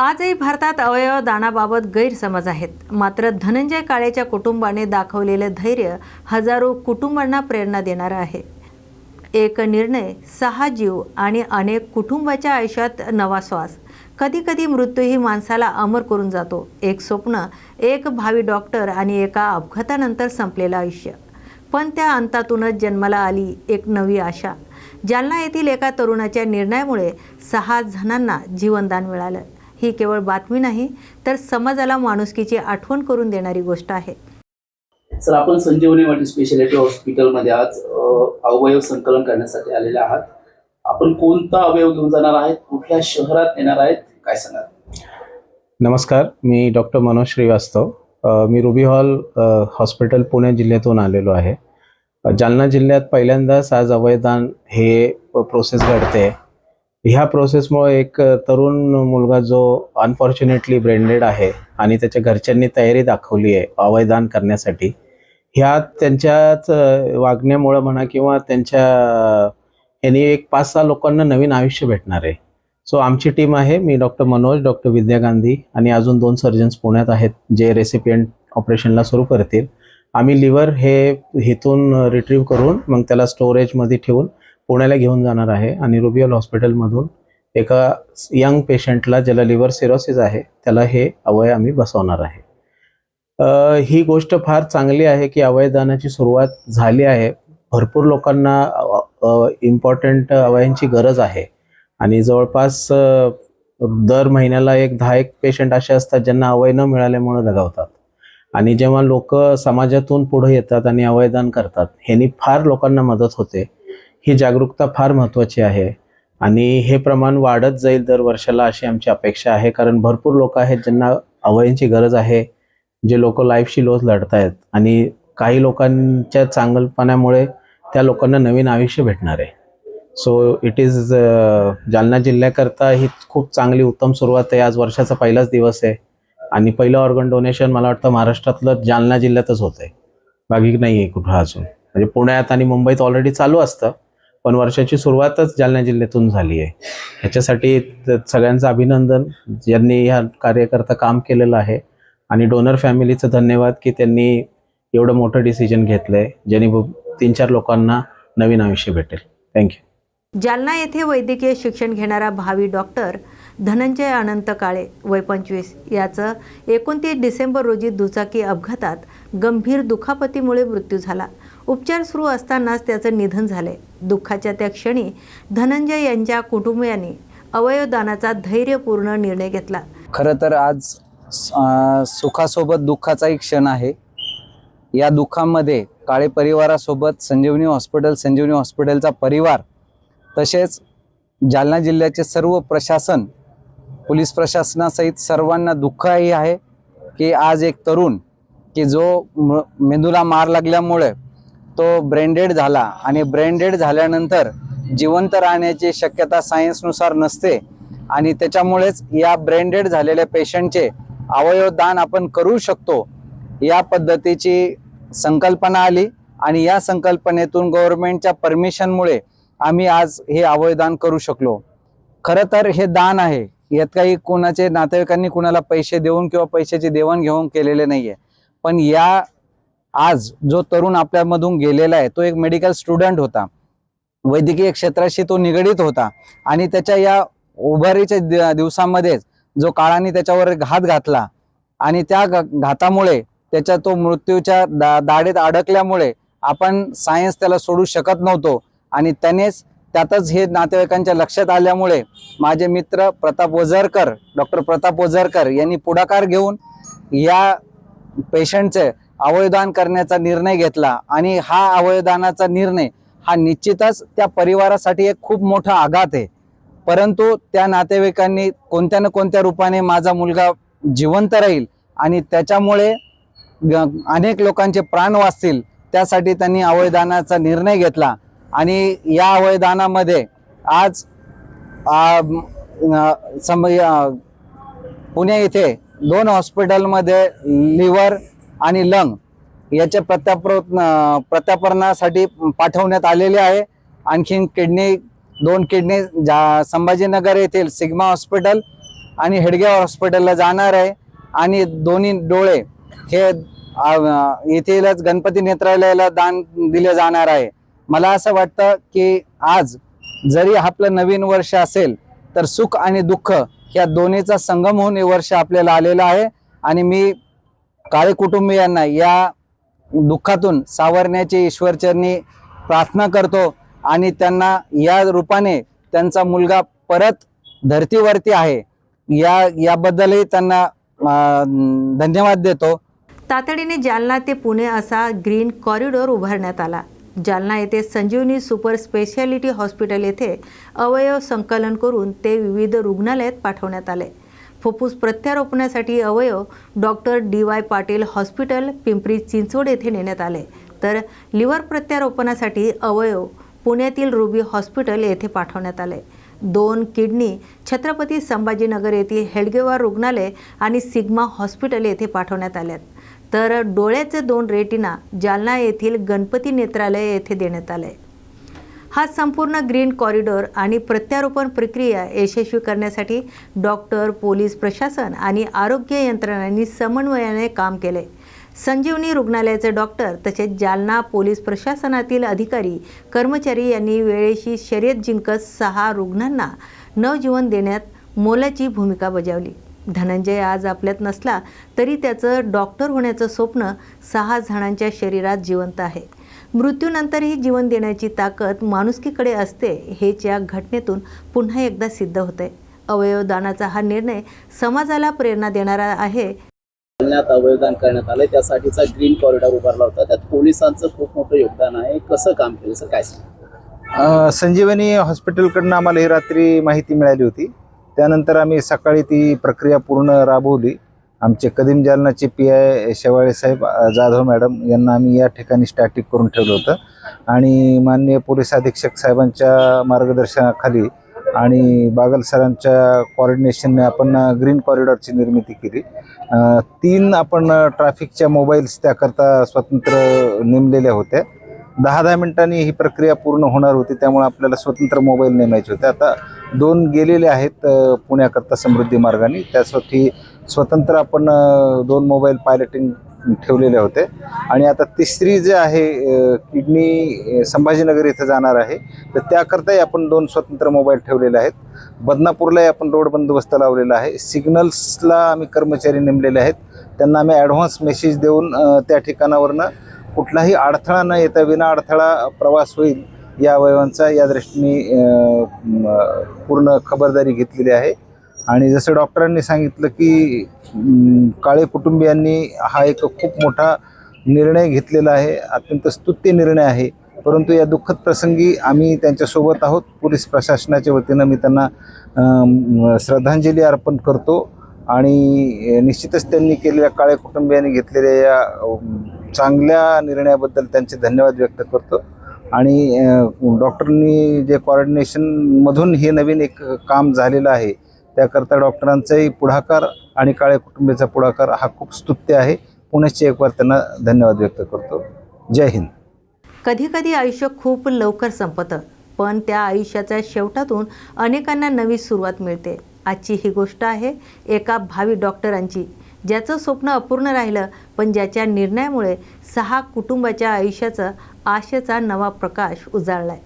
आजही भारतात अवयव दानाबाबत गैरसमज आहेत. मात्र धनंजय काळेच्या कुटुंबाने दाखवलेलं धैर्य हजारो कुटुंबांना प्रेरणा देणारं आहे. एक निर्णय सहा जीव आणि अनेक कुटुंबाच्या आयुष्यात नवा श्वास. कधीकधी मृत्यूही माणसाला अमर करून जातो. एक स्वप्न एक भावी डॉक्टर आणि एका अपघातानंतर संपलेलं आयुष्य. पण त्या अंतातूनच जन्माला आली एक नवी आशा. जालना येथील एका तरुणाच्या निर्णयामुळे सहा जणांना जीवनदान मिळालं. ही केवळ बातमी नाही तर समाजाला माणुसकीची आठवण करून देणारी गोष्ट आहे. सर आपण संजीवनी मल्टी स्पेशालिटी हॉस्पिटलमध्ये आज अवयव संकलन करण्यासाठी आलेले आहात. आपण कोणता अवयव घेऊन जाणार आहेत? कुठल्या शहरात येणार आहेत? काय सांगाल? नमस्कार मी डॉक्टर मनोज श्रीवास्तव. मी रुबी हॉल हॉस्पिटल पुणे जिल्ह्यातून आलेलो आहे. जालना जिल्ह्यात पहिल्यांदाच आज अवयदान हे प्रोसेस घडते. ह्या प्रोसेसमुळे एक तरुण मुलगा जो अनफॉर्च्युनेटली ब्रेंडेड आहे आणि त्याच्या घरच्यांनी तयारी दाखवली आहे अवयदान करण्यासाठी ह्या त्यांच्याच वागण्यामुळं म्हणा किंवा त्यांच्या यांनी एक पाच सहा लोकांना नवीन आयुष्य भेटणार आहे. सो आमची टीम आहे मी डॉक्टर मनोज डॉक्टर विद्या गांधी आणि अजून दोन सर्जन्स पुण्यात आहेत जे रेसिपियंट ऑपरेशनला सुरू करतील. आम्ही लिव्हर हे इथून रिट्रीव्ह करून मग त्याला स्टोरेजमध्ये ठेवून पुण्याला घेऊन जाणार आहे आणि रुबियल हॉस्पिटलमधून एका यंग पेशंटला ज्याला लिव्हर सिरोसिस आहे त्याला हे अवय आम्ही बसवणार आहे. ही गोष्ट फार चांगली आहे की अवयदानाची सुरुवात झाली आहे. भरपूर लोकांना इम्पॉर्टंट अवयांची गरज आहे. आणि जवळपास दर महिन्याला एक दहा एक पेशंट असे असतात ज्यांना अवय न मिळाल्यामुळे दगावतात. आणि जेव्हा लोक समाजातून पुढे येतात आणि अवयदान करतात ह्यानी फार लोकांना मदत होते. ही जागरूकता फार महत्त्वाची आहे. आणि हे प्रमाण वाढत जाईल दर वर्षाला अशी आमची अपेक्षा आहे. कारण भरपूर लोक आहेत ज्यांना अवयांची गरज आहे जे लोक लाईफशी लोज लढत आहेत आणि काही लोकांच्या चांगलपणामुळे त्या लोकांना नवीन आयुष्य भेटणार आहे. सो इट इज जालना जिल्ह्याकरता ही खूप चांगली उत्तम सुरुवात आहे. आज वर्षाचा पहिलाच दिवस आहे. आणि पहिलं ऑर्गन डोनेशन मला वाटतं महाराष्ट्रातलं जालना जिल्ह्यातच होतं आहे बाकी नाही आहे कुठं अजून. म्हणजे पुण्यात आणि मुंबईत ऑलरेडी चालू असतं. पण वर्षाची सुरुवातच जालना जिल्ह्यातून झाली आहे. ह्याच्यासाठी सगळ्यांचं अभिनंदन ज्यांनी ह्या कार्यकर्ता काम केलेलं आहे. आणि डोनर फॅमिलीचं धन्यवाद की त्यांनी एवढं मोठं डिसिजन घेतलं आहे ज्याने तीन चार लोकांना नवीन आयुष्य भेटेल. थँक्यू जालना येथे वैद्यकीय शिक्षण घेणारा भावी डॉक्टर धनंजय अनंत काळे वय पंचवीस. याचं एकोणतीस डिसेंबर रोजी दुचाकी अपघातात गंभीर दुखापतीमुळे मृत्यू झाला. उपचार सुरू असतानाच त्याचं निधन झाले दुःखाच्या त्या क्षणी धनंजय यांच्या कुटुंबियांनी अवयवदानाचा धैर्यपूर्ण निर्णय घेतला. खरं तर आज सुखासोबत दुःखाचाही क्षण आहे. या दुःखामध्ये काळे परिवारासोबत संजीवनी हॉस्पिटल संजीवनी हॉस्पिटलचा परिवार तसेच जालना जिल्ह्याचे सर्व प्रशासन पोलीस प्रशासनासहित सर्वांना दुःखही आहे की आज एक तरुण की जो म- मेंदूला मार लागल्यामुळे तो ब्रेंडेड झाला आणि ब्रेंडेड झाल्यानंतर जिवंत राहण्याची शक्यता सायन्सनुसार नसते आणि त्याच्यामुळेच या ब्रेंडेड झालेल्या पेशंटचे अवयवदान आपण करू शकतो या पद्धतीची संकल्पना आली आणि या संकल्पनेतून गव्हर्नमेंटच्या परमिशनमुळे आम्ही आज हे अवयदान करू शकलो. खरं तर हे दान आहे. यात काही कोणाचे नातेवाईकांनी कुणाला पैसे देऊन किंवा पैशाची देवाणघेवाण केलेले नाही आहे पण या आज जो तरुण आपल्यामधून गेलेला आहे तो एक मेडिकल स्टुडंट होता. वैद्यकीय क्षेत्राशी तो निगडीत होता. आणि त्याच्या या उभारीच्या दिवसामध्येच जो काळाने त्याच्यावर घात घातला आणि त्या घातामुळे त्याच्या तो मृत्यूच्या दा दाढेत अडकल्यामुळे आपण सायन्स त्याला सोडू शकत नव्हतो. आणि त्यानेच त्यातच हे नातेवाईकांच्या लक्षात आल्यामुळे माझे मित्र प्रताप ओझरकर डॉक्टर प्रताप ओझरकर यांनी पुढाकार घेऊन या पेशंटचे अवयदान करण्याचा निर्णय घेतला आणि हा अवयदानाचा निर्णय हा निश्चितच त्या परिवारासाठी एक खूप मोठा आघात आहे. परंतु त्या नातेवाईकांनी कोणत्या ना कोणत्या रूपाने माझा मुलगा जिवंत राहील आणि त्याच्यामुळे अनेक लोकांचे प्राण वाचतील त्यासाठी त्यांनी अवयदानाचा निर्णय घेतला. आणि या अवयदानामध्ये आज सम पुणे येथे दोन हॉस्पिटलमध्ये लिव्हर आणि लंग याच्या प्रत्याप्र प्रत्यापरणासाठी पाठवण्यात आलेले आहे. आणखीन किडनी दोन किडनी जा संभाजीनगर येथील सिग्मा हॉस्पिटल आणि हेडगेव हॉस्पिटलला जाणार आहे. आणि दोन्ही डोळे हे येथीलच गणपती नेत्रालयाला दान दिले जाणार आहे. मला असं वाटतं की आज जरी आपलं नवीन वर्ष असेल तर सुख आणि दुःख या दोन्हीचा संगम होऊन हे वर्ष आपल्याला आलेलं आहे. आणि मी काळे कुटुंबियांना या दुःखातून सावरण्याची ईश्वरचरणी प्रार्थना करतो आणि त्यांना या रूपाने त्यांचा मुलगा परत धर्तीवरती आहे. या याबद्दलही त्यांना धन्यवाद देतो. तातडीने जालना ते पुणे असा ग्रीन कॉरिडॉर उभारण्यात आला. जालना येथे संजीवनी सुपर स्पेशालिटी हॉस्पिटल येथे अवयव संकलन करून ते विविध रुग्णालयात पाठवण्यात आले. फुफ्फुस प्रत्यारोपणासाठी अवयव doctor D Y Patil hospital Pimpri Chinchwad येथे नेण्यात आले. तर लिव्हर प्रत्यारोपणासाठी अवयव पुण्यातील रुबी हॉस्पिटल येथे पाठवण्यात आले. दोन किडनी छत्रपती संभाजीनगर येथील हेडगेवार रुग्णालय आणि सिग्मा हॉस्पिटल येथे पाठवण्यात आल्यात. तर डोळ्याचे दोन रेटिना जालना येथील गणपती नेत्रालय येथे देण्यात आले हा संपूर्ण ग्रीन कॉरिडॉर आणि प्रत्यारोपण प्रक्रिया यशस्वी करण्यासाठी डॉक्टर पोलीस प्रशासन आणि आरोग्य यंत्रणांनी समन्वयाने काम केले. संजीवनी रुग्णालयाचे डॉक्टर तसेच जालना पोलीस प्रशासनातील अधिकारी कर्मचारी यांनी वेळेशी शर्यत जिंकत सहा रुग्णांना नवजीवन देण्यात मोलाची भूमिका बजावली. धनंजय आज आपल्यात नसला तरी त्याचं डॉक्टर होण्याचं स्वप्न सहा जणांच्या शरीरात जिवंत आहे. मृत्यूनंतरही जीवन देण्याची ताकद माणुसकीकडे असते हेच या घटनेतून पुन्हा एकदा सिद्ध होते. अवयवदानाचा हा निर्णय समाजाला प्रेरणा देणारा आहे. जालन्यात अवयवदान करण्यात आलंय त्यासाठीचा ग्रीन कॉरिडॉर उभारला होता. त्यात पोलिसांचं खूप मोठं योगदान आहे. कसं काम केलं सर? काय संजीवनी हॉस्पिटलकडनं आम्हाला ही रात्री माहिती मिळाली होती. त्यानंतर आम्ही सकाळी ती प्रक्रिया पूर्ण राबवली. आमचे Kadim जालनाचे P I Shewale saheb Jadhav madam यांना आम्ही या ठिकाणी स्टॅटिक करून ठेवलं होतं. आणि माननीय पोलीस अधीक्षक साहेबांच्या मार्गदर्शनाखाली आणि बागल सरांच्या कॉर्डिनेशनने आपण ग्रीन कॉरिडॉरची निर्मिती केली. तीन आपण ट्रॅफिकच्या मोबाईल्स त्याकरता स्वतंत्र नेमलेल्या होत्या. दहा दहा मिनिटांनी ही प्रक्रिया पूर्ण होणार होती त्यामुळे आपल्याला स्वतंत्र मोबाईल नेमायचे होते. आता दोन गेलेले आहेत पुण्याकरता समृद्धी मार्गाने. त्यासाठी स्वतंत्र आपण दोन मोबाईल पायलटिंग ठेवलेले होते. आणि आता तिसरी जे आहे किडनी संभाजीनगर इथं जाणार आहे. तर त्याकरताही आपण दोन स्वतंत्र मोबाईल ठेवलेले आहेत. बदनापूरलाही आपण रोड बंदोबस्त लावलेला आहे. सिग्नल्सला आम्ही कर्मचारी नेमलेले आहेत. त्यांना आम्ही ॲडव्हान्स मेसेज देऊन त्या ठिकाणावरनं कुठलाही अडथळा न येता विना अडथळा प्रवास होईल या अवयवांचा या दृष्टीने पूर्ण खबरदारी घेतलेली आहे. आणि जसं डॉक्टरांनी सांगितलं की काळे कुटुंबियांनी हा एक खूप मोठा निर्णय घेतलेला आहे अत्यंत स्तुत्य निर्णय आहे. परंतु या दुःखद प्रसंगी आम्ही त्यांच्यासोबत आहोत. पोलीस प्रशासनाच्या वतीनं मी त्यांना श्रद्धांजली अर्पण करतो आणि निश्चितच त्यांनी केलेल्या काळे कुटुंबियांनी घेतलेल्या या चांगल्या निर्णयाबद्दल त्यांचे धन्यवाद व्यक्त करतो. आणि डॉक्टरनी डॉक्टरांनी जे कॉर्डिनेशनमधून हे नवीन एक काम झालेलं आहे त्याकरता डॉक्टरांचाही पुढाकार आणि काळे कुटुंबियाचा पुढाकार हा खूप स्तुत्य आहे. पुण्याचे एक वार त्यांना धन्यवाद व्यक्त करतो. जय हिंद. कधीकधी आयुष्य खूप लवकर संपतं पण त्या आयुष्याच्या शेवटातून अनेकांना नवी सुरुवात मिळते. आजची ही गोष्ट आहे एका भावी डॉक्टरांची. ज्याचं स्वप्न अपूर्ण राहिलं पण ज्याच्या निर्णयामुळे सहा कुटुंबाच्या आयुष्याचा आशेचा नवा प्रकाश उजाळलाय.